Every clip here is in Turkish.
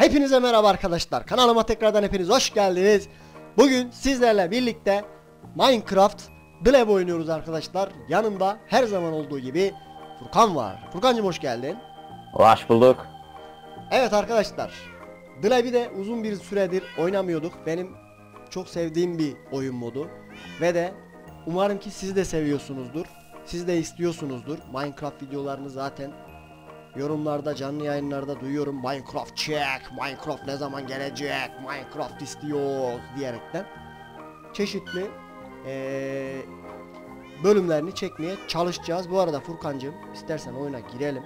Hepinize merhaba arkadaşlar. Kanalıma tekrardan hepiniz hoş geldiniz. Bugün sizlerle birlikte Minecraft Gleb oynuyoruz arkadaşlar. Yanımda her zaman olduğu gibi Furkan var. Furkancım hoş geldin. Hoş bulduk. Evet arkadaşlar. Gleb'i de uzun bir süredir oynamıyorduk. Benim çok sevdiğim bir oyun modu. Ve de umarım ki siz de seviyorsunuzdur. Siz de istiyorsunuzdur. Minecraft videolarını zaten yorumlarda canlı yayınlarda duyuyorum. Minecraft check, Minecraft ne zaman gelecek, Minecraft istiyoruz diyerekten. Çeşitli eee, bölümlerini çekmeye çalışacağız. Bu arada Furkancığım istersen oyuna girelim.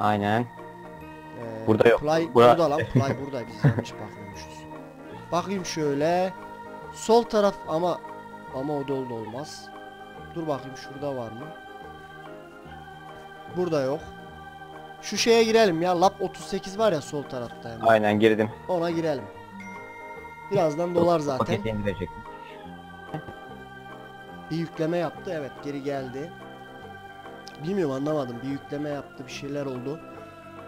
Aynen. Ee, Burada yok. Play Bura- burada lan. Play burada. Biz yanlış bakıyormuşuz. Bakayım şöyle. Sol taraf ama ama o dolu olmaz. Dur bakayım şurada var mı? Burada yok. Şu şeye girelim ya. Lab 38 var ya sol tarafta hemen. Aynen girdim. Ona girelim. Birazdan dolar zaten. Paketi indirecek. Bir yükleme yaptı. Evet geri geldi. Bilmiyorum anlamadım. Bir yükleme yaptı. Bir şeyler oldu.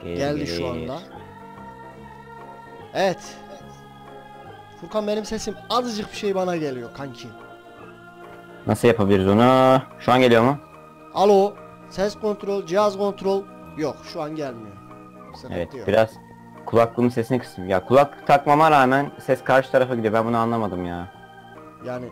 Geldi şu anda. Evet. Furkan benim sesim azıcık bir şey bana geliyor kanki. Nasıl yapabiliriz onu? Şu an geliyor mu? Alo. Ses kontrol, cihaz kontrol. Yok şu an gelmiyor. Sıkıntı Evet yok. biraz kulaklığımın sesini kısayım. Ya kulak takmama rağmen ses karşı tarafa gidiyor. Ben bunu anlamadım ya. Yani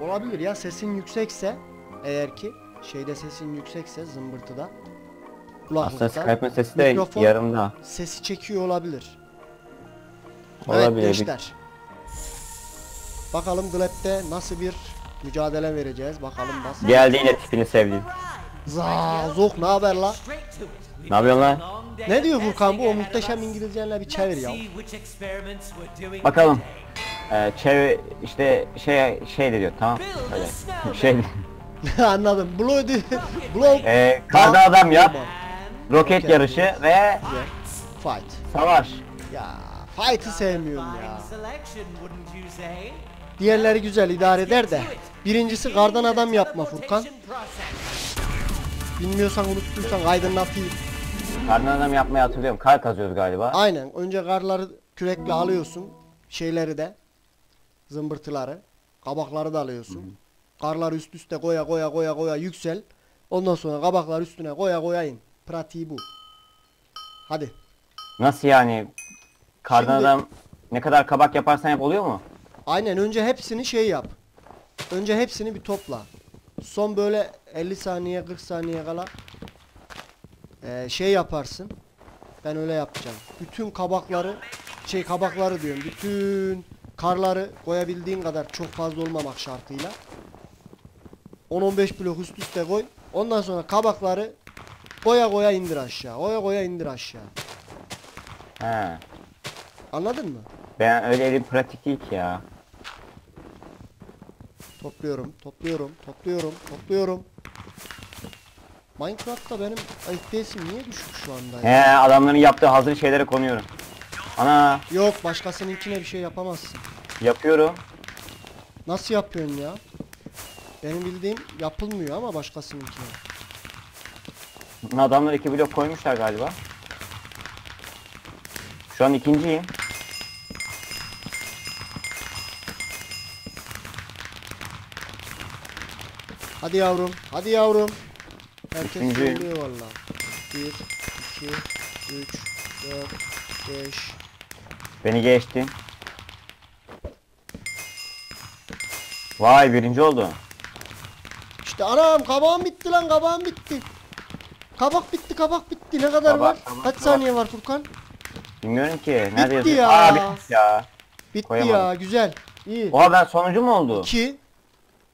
olabilir ya sesin yüksekse eğer ki şeyde sesin yüksekse zımbırtıda Aslında kulaklıkta Skype'ın sesi de yarımda. sesi çekiyor olabilir. Olabilir. Evet gençler. Bakalım Gleb'de nasıl bir mücadele vereceğiz. Bakalım nasıl. Geldi yine tipini sevdiğim. Zazok ne haber la? Ne yapıyorsun lan? Ne diyor Furkan bu? O muhteşem İngilizcenle bir çevir ya. Bakalım. Ee, çevre işte şey şey de diyor tamam. Öyle. Şey Anladım. Blow Blow ee, karda adam yap. Roket yarışı ve Yeah. Fight. savaş. Ya fight'ı sevmiyorum ya. Diğerleri güzel idare eder de. Birincisi kardan adam yapma Furkan. Bilmiyorsan unuttuysan aydınlatayım. Kardan adam yapmayı hatırlıyorum. Kar kazıyoruz galiba. Aynen. Önce karları kürekle alıyorsun. Şeyleri de. Zımbırtıları. Kabakları da alıyorsun. Karları üst üste koya koya koya koya yüksel. Ondan sonra kabaklar üstüne koya koya in. Pratiği bu. Hadi. Nasıl yani? Kardan Şimdi- adam ne kadar kabak yaparsan yap oluyor mu? Aynen önce hepsini şey yap. Önce hepsini bir topla. Son böyle 50 saniye 40 saniye kala eee, şey yaparsın. Ben öyle yapacağım. Bütün kabakları şey kabakları diyorum. Bütün karları koyabildiğin kadar çok fazla olmamak şartıyla. 10-15 blok üst üste koy. Ondan sonra kabakları koya koya indir aşağı. Koya koya indir aşağı. He. Anladın mı? Ben öyle elim pratik değil ki ya. Topluyorum, topluyorum, topluyorum, topluyorum. Minecraft'ta benim FPS'im niye düşük şu anda ya? He adamların yaptığı hazır şeylere konuyorum. Ana Yok, başkasınınkine bir şey yapamazsın. yapıyorum. Nasıl yapıyorsun ya? Benim bildiğim yapılmıyor ama başkasınınkine. Adamlar iki blok koymuşlar galiba. Şu an ikinciyim. Hadi yavrum, hadi yavrum. Herkes söylüyor valla. 1, 2, 3, 4, 5. Beni geçtin. Vay birinci oldu. İşte anam kabağım bitti lan kabağım bitti. Kabak bitti kabak bitti ne kadar Kabak, var? kabak, Kaç kabak. saniye var Furkan? Bilmiyorum ki. Nerede Bitti yazıyor? ya. Aa bitti ya. Bitti Koyamadım. ya güzel. İyi. Oha ben sonuncu mu oldu? 2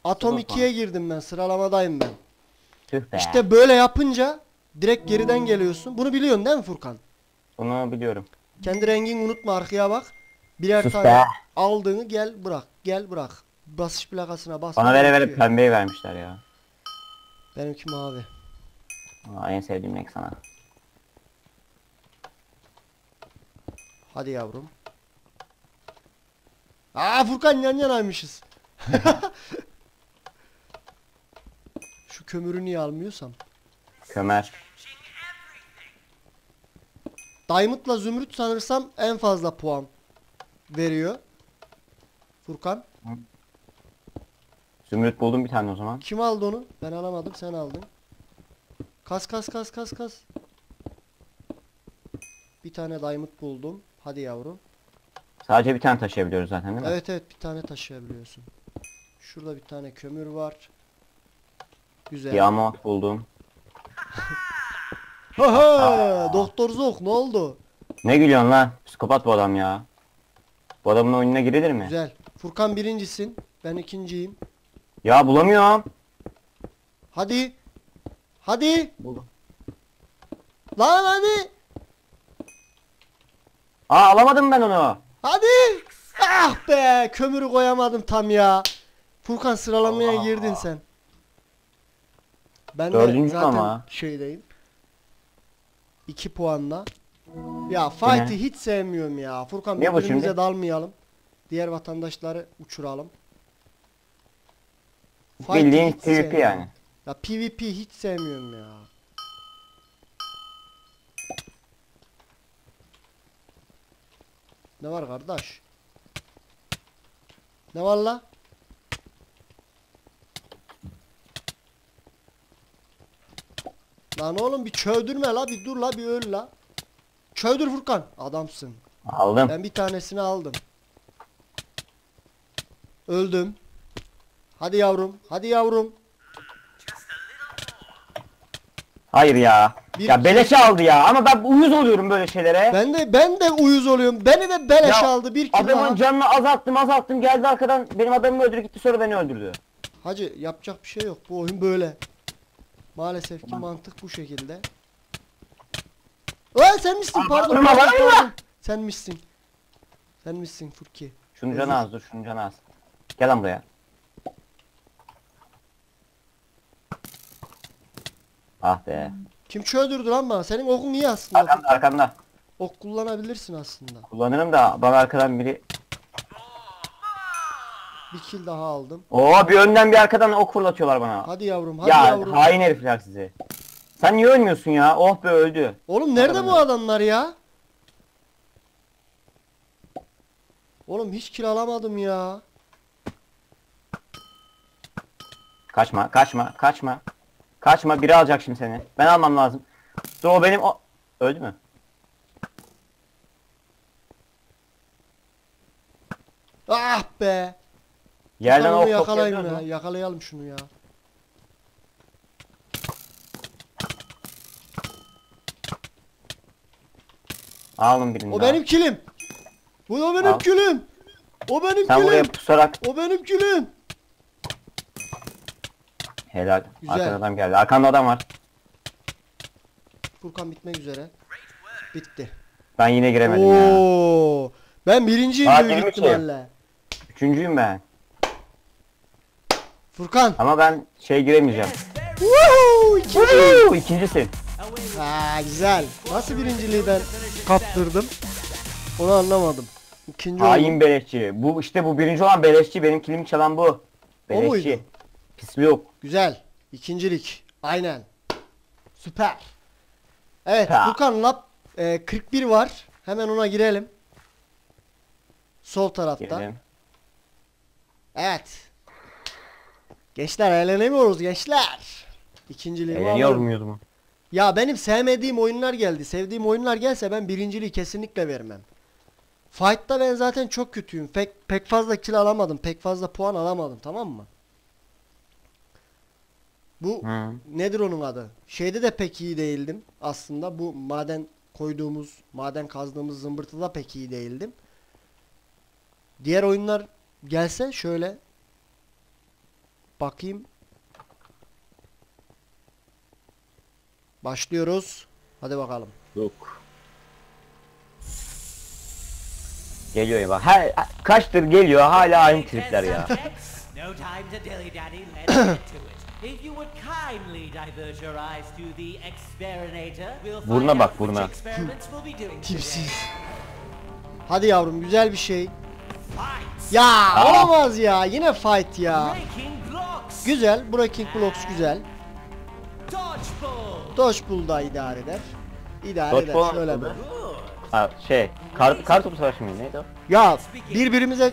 Atom Dur 2'ye girdim ben sıralamadayım ben. Tüh be. İşte böyle yapınca direkt geriden geliyorsun. Bunu biliyorsun değil mi Furkan? Bunu biliyorum. Kendi rengini unutma arkaya bak. Birer Sus tane be. aldığını gel bırak. Gel bırak. Basış plakasına bas. Bana vere vere pembeyi vermişler ya. Benimki mavi. Aa, en sevdiğim renk sana. Hadi yavrum. Aa Furkan yan yanaymışız. Kömürü niye almıyorsam? Kömer. Diamond'la Zümrüt sanırsam en fazla puan veriyor. Furkan. Zümrüt buldum bir tane o zaman. Kim aldı onu? Ben alamadım sen aldın. Kas kas kas kas kas. Bir tane diamond buldum. Hadi yavrum. Sadece bir tane taşıyabiliyoruz zaten değil mi? Evet evet bir tane taşıyabiliyorsun. Şurada bir tane kömür var. Güzel. Diamond buldum. Ha ha! Doktor Zok ne oldu? Ne gülüyorsun lan? Psikopat bu adam ya. Bu adamın oyununa girilir mi? Güzel. Furkan birincisin. Ben ikinciyim. Ya bulamıyorum. Hadi. Hadi. Buldum. Lan hadi. Aa alamadım ben onu. Hadi. Ah be. Kömürü koyamadım tam ya. Furkan sıralamaya Allah girdin Allah. sen. Ben de Dördüncü zaten ama. şeydeyim. 2 puanla. Ya fight'ı hiç sevmiyorum ya. Furkan bu birbirimize şimdi? dalmayalım. Diğer vatandaşları uçuralım. Fight'ı Bildiğin hiç PvP sevmiyorum. yani. Ya PvP hiç sevmiyorum ya. Ne var kardeş? Ne var la? Lan oğlum bir çövdürme la bir dur la bir öl la. Çövdür Furkan. Adamsın. Aldım. Ben bir tanesini aldım. Öldüm. Hadi yavrum. Hadi yavrum. Hayır ya. Bir- ya beleşe aldı ya. Ama ben uyuz oluyorum böyle şeylere. Ben de ben de uyuz oluyorum. Beni de beleş Ya, aldı. Bir kill Adamın daha. canını azalttım azalttım geldi arkadan benim adamımı öldürdü gitti sonra beni öldürdü. Hacı yapacak bir şey yok. Bu oyun böyle. Maalesef ki mantık bu şekilde. Aa sen misin? Pardon. vurma, pardon, vurma. pardon. Sen misin? Sen misin Furki? Şunun canı az dur şunun canı az. Gel lan buraya. Ah be. Kim çöldürdü lan bana? Senin okun iyi aslında. Arkanda arkanda. Ok kullanabilirsin aslında. Kullanırım da bana arkadan biri. Bir kill daha aldım. Oo bir önden bir arkadan ok fırlatıyorlar bana. Hadi yavrum, hadi ya yavrum. hain herifler sizi. Sen niye ölmüyorsun ya? Oh be öldü. Oğlum nerede Adamın- bu adamlar ya? Oğlum hiç kill alamadım ya. Kaçma kaçma kaçma. Kaçma biri alacak şimdi seni. Ben almam lazım. Dur o benim o... Öldü mü? Ah be. Yerden ok yakalayın ya. Yakalayalım şunu ya. Aldım birini O daha. benim kilim. Bu da benim Al. kilim. O benim Sen buraya kilim. pusarak O benim kilim. helal. Güzel. Arkadan adam geldi. Arkanda adam var. Furkan bitmek üzere. Bitti. Ben yine giremedim ya. Oo. Ben birinciyim Aa, büyük girmişim. ihtimalle. Üçüncüyüm ben. Furkan. Ama ben şey giremeyeceğim. Woohoo! İkinci. Woo! İkincisin. Aa, güzel. Nasıl birinciliği ben kaptırdım? Onu anlamadım. İkinci oldum. Hain beleşçi. Bu işte bu birinci olan beleşçi. Benim kilimi çalan bu. Beleşçi. muydu? Pislik. Güzel. İkincilik. Aynen. Süper. Evet Ha. Furkan lap e, 41 var. Hemen ona girelim. Sol tarafta. Girelim. Evet. Gençler eğlenemiyoruz gençler. İkinciliği Eğleniyor muyuz mu? Ya benim sevmediğim oyunlar geldi. Sevdiğim oyunlar gelse ben birinciliği kesinlikle vermem. Fight'ta ben zaten çok kötüyüm. Pek pek fazla kill alamadım. Pek fazla puan alamadım tamam mı? Bu Hı. nedir onun adı? Şeyde de pek iyi değildim aslında. Bu maden koyduğumuz, maden kazdığımız zımbırtıda pek iyi değildim. Diğer oyunlar gelse şöyle bakayım. Başlıyoruz. Hadi bakalım. Yok. Geliyor ya bak. Her, kaçtır geliyor hala aynı tripler ya. no time to dilly daddy, let's get to it. If you would kindly divert your eyes to the experimenter, we'll find Buruna out bak, which buruna. experiments we'll be doing Tipsiz. Hadi yavrum güzel bir şey. Fight! Ya olamaz ya. Yine fight ya. Breaking blocks! Güzel. Breaking Blocks güzel. Dodgeball! Da idare eder. İdare Dodgeball eder. Şöyle bir. Good! Ha şey, kar, kar topu savaşı mıydı neydi o? Ya birbirimize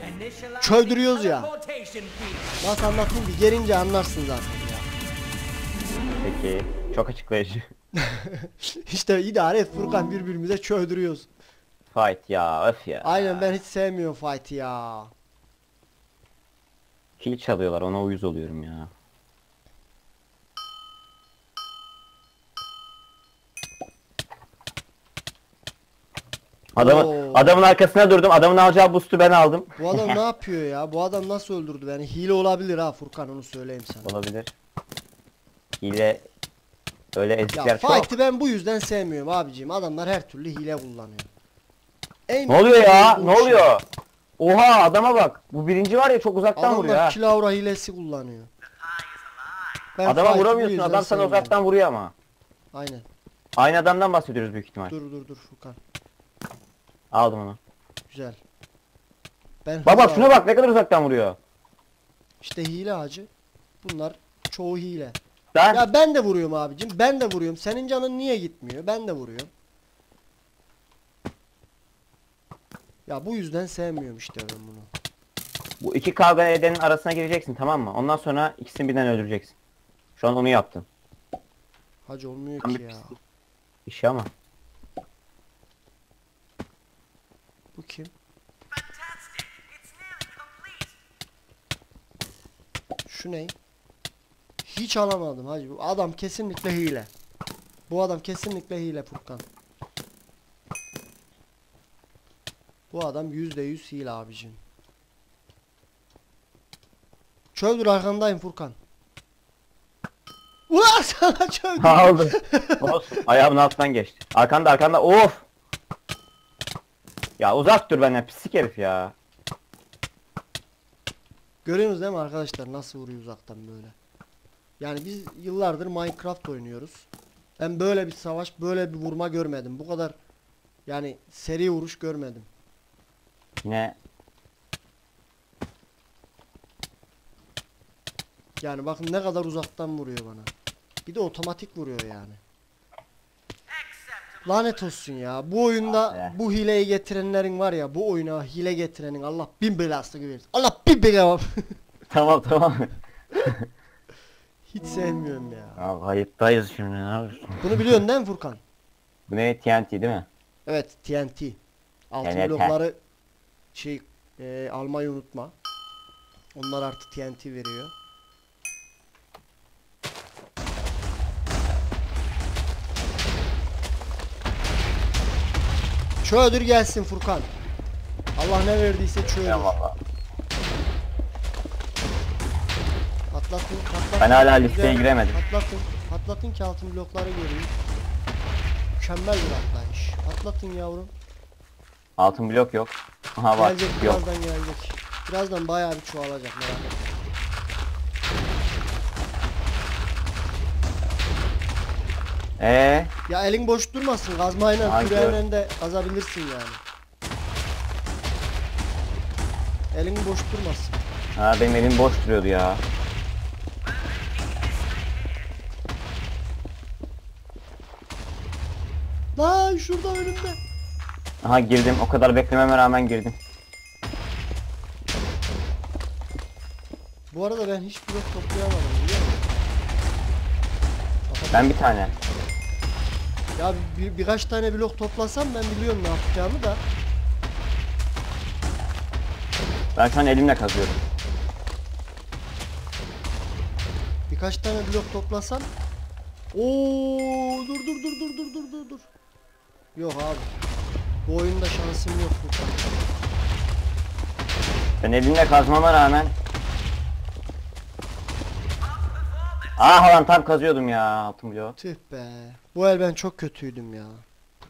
çöldürüyoruz ya. Nasıl anlatayım ki gelince anlarsın zaten ya. Peki, çok açıklayıcı. işte idare et Furkan birbirimize çöldürüyoruz. Fight ya, öf ya. Aynen ben hiç sevmiyorum fight'ı ya. Kill çalıyorlar, ona uyuz oluyorum ya. Adamın, Oo. adamın arkasına durdum. Adamın alacağı boost'u ben aldım. Bu adam ne yapıyor ya? Bu adam nasıl öldürdü beni? Hile olabilir ha Furkan onu söyleyeyim sana. Olabilir. Hile öyle ezikler Ya çok. fight'ı ben bu yüzden sevmiyorum abicim. Adamlar her türlü hile kullanıyor. En Ne oluyor ya? bu Ne şey. oluyor? Oha adama bak. Bu birinci var ya çok uzaktan vuruyor ha. kilavra hilesi kullanıyor. Ben Adama bu vuramıyorsun. yüzden Adam sana sevmiyorum. uzaktan vuruyor ama. Aynen. Aynı adamdan bahsediyoruz büyük ihtimal. Dur dur dur Furkan. Aldım onu. Güzel. Ben Bak bak hızlı şuna aldım. bak ne kadar uzaktan vuruyor. İşte hile hacı. Bunlar çoğu hile. Ben Ya ben de vuruyorum abicim. Ben de vuruyorum. Senin canın niye gitmiyor? Ben de vuruyorum. Ya bu yüzden sevmiyorum işte ben bunu. bu iki kavga edenin arasına gireceksin tamam mı? Ondan sonra ikisini birden öldüreceksin. Şu an onu yaptım. Hacı olmuyor Tam ki bir ya. pislik. İşi ama. Bu kim? Şu ne? Hiç alamadım hacı. Bu adam kesinlikle hile. Bu adam kesinlikle hile Furkan. Bu adam yüzde yüz hile abicim. Çöldür arkandayım Furkan. Ulan sana çöldür. Aldım. Olsun. Ayağımın altından geçti. Arkanda arkanda. Of. Ya uzak dur benden pislik herif ya. Görüyorsunuz değil mi arkadaşlar nasıl vuruyor uzaktan böyle. Yani biz yıllardır Minecraft oynuyoruz. Ben böyle bir savaş, böyle bir vurma görmedim. Bu kadar yani seri vuruş görmedim. Yine Yani bakın ne kadar uzaktan vuruyor bana. Bir de otomatik vuruyor yani. Lanet olsun ya. Bu oyunda Ah be. bu hileyi getirenlerin var ya, bu oyuna hile getirenin Allah bin belasını versin. Allah bin bela. tamam tamam. Hiç sevmiyorum ya. Ya kayıttayız şimdi ne yapıyorsun? Bunu biliyorsun değil mi Furkan? Bu ne TNT değil mi? Evet TNT. Altın TNT. blokları şey e, almayı unutma. Onlar artı TNT veriyor. Çöldür gelsin Furkan. Allah ne verdiyse çöldür. Eyvallah. Patlatın, patlatın. Ben hala listeye giremedim. Patlatın, patlatın ki altın blokları göreyim. Mükemmel bir atlayış. Patlatın yavrum. Altın blok yok. Aha var. Gelecek Yok. birazdan gelecek. Birazdan bayağı bir çoğalacak merak etme. Ee, Ya elin boş durmasın. Kazmayla Ay, küreğinle de kazabilirsin yani. Elin boş durmasın. ha benim elim boş duruyordu ya. Lan şurada önümde. Aha girdim. O kadar beklememe rağmen girdim. Bu arada ben hiç blok toplayamadım biliyor musun? Ben bir tane. Ya bir, birkaç tane blok toplasam ben biliyorum ne yapacağımı da. Ben şu an elimle kazıyorum. Birkaç tane blok toplasam. Oo dur dur dur dur dur dur dur dur. Yok abi. Bu oyunda şansım yok Furkan. Ben elimle kazmama rağmen Ah lan tam kazıyordum ya altın bloğu. Tüh be. Bu el ben çok kötüydüm ya.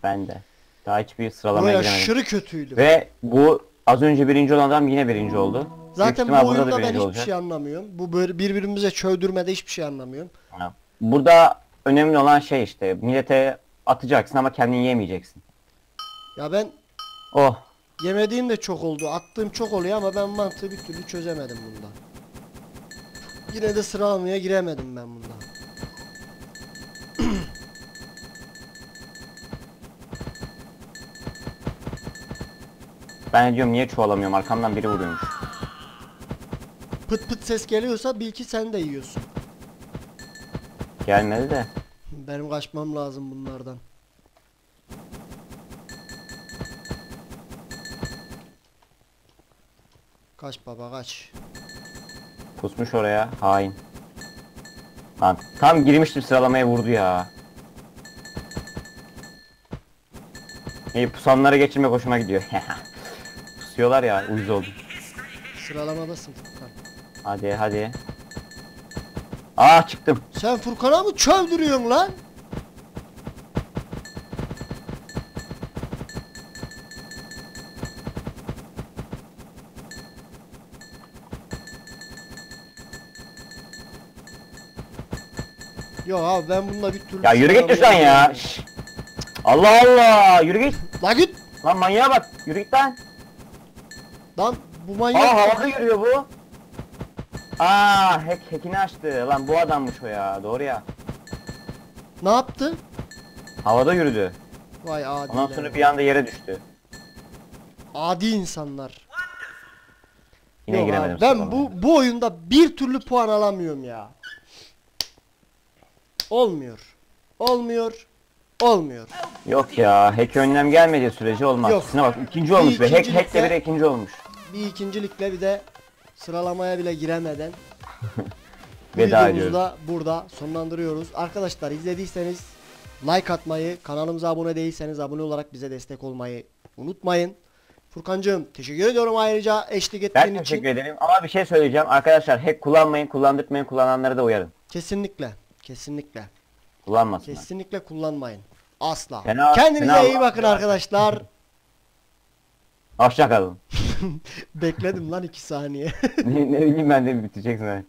Ben de. Daha hiçbir Bu sıralamaya el giremedim. aşırı kötüydüm. Ve bu az önce birinci olan adam yine birinci oldu. Büyük Zaten bu ihtimal burada da oyunda ben birinci hiçbir olacak. şey anlamıyorum. Bu böyle birbirimize çövdürmede hiçbir şey anlamıyorum. Ha. Burada önemli olan şey işte millete atacaksın ama kendin yemeyeceksin. Ya ben Oh. yemediğim de çok oldu. Attığım çok oluyor ama ben mantığı bir türlü çözemedim bunda. Yine de sıra almaya giremedim ben bunda. Ben diyorum niye çoğalamıyorum arkamdan biri vuruyormuş. Pıt pıt ses geliyorsa bil ki sen de yiyorsun. Gelmedi de. Benim kaçmam lazım bunlardan. Kaç baba kaç. Pusmuş oraya hain. Lan tam girmiştim sıralamaya vurdu ya. İyi pusanları geçirmek hoşuma gidiyor. Pusuyorlar ya uyuz oldum. Sıralamadasın Furkan. Hadi hadi. Ah çıktım. Sen Furkan'a mı çövdürüyorsun lan? Yok abi ben bununla bir türlü Ya yürü git şuradan ya. Şşş. Allah Allah yürü git. La git. Lan manyağa bak yürü git lan. Lan bu Aa manyak. havada yürüyor bu. Aa hack hackini açtı. Lan bu adammış o ya doğru ya. Ne yaptı? Havada yürüdü. Vay adi. Ondan sonra bir anda yere düştü. Adi insanlar. Yine Yok giremedim. abi, ben bu bu oyunda bir türlü puan alamıyorum ya. Olmuyor. Olmuyor. Olmuyor. Yok ya hack önlem gelmediği sürece olmaz. Yok. Şuna bak ikinci olmuş be. Hack, hack de bir ikinci olmuş. Bir ikincilikle bir de sıralamaya bile giremeden Veda ediyoruz. da burada sonlandırıyoruz. Arkadaşlar izlediyseniz like atmayı, kanalımıza abone değilseniz abone olarak bize destek olmayı unutmayın. Furkancığım teşekkür ediyorum ayrıca eşlik ettiğin Ben için. teşekkür ederim ama bir şey söyleyeceğim. Arkadaşlar hack kullanmayın, kullandırtmayın, kullananları da uyarın. Kesinlikle. Kesinlikle. Kullanmasınlar. Kesinlikle kullanmayın. Asla. Fena- Kendinize fena iyi bakın arkadaşlar. Hoşça kalın. Bekledim lan iki saniye. ne, ne bileyim ben de biteceksin. evet.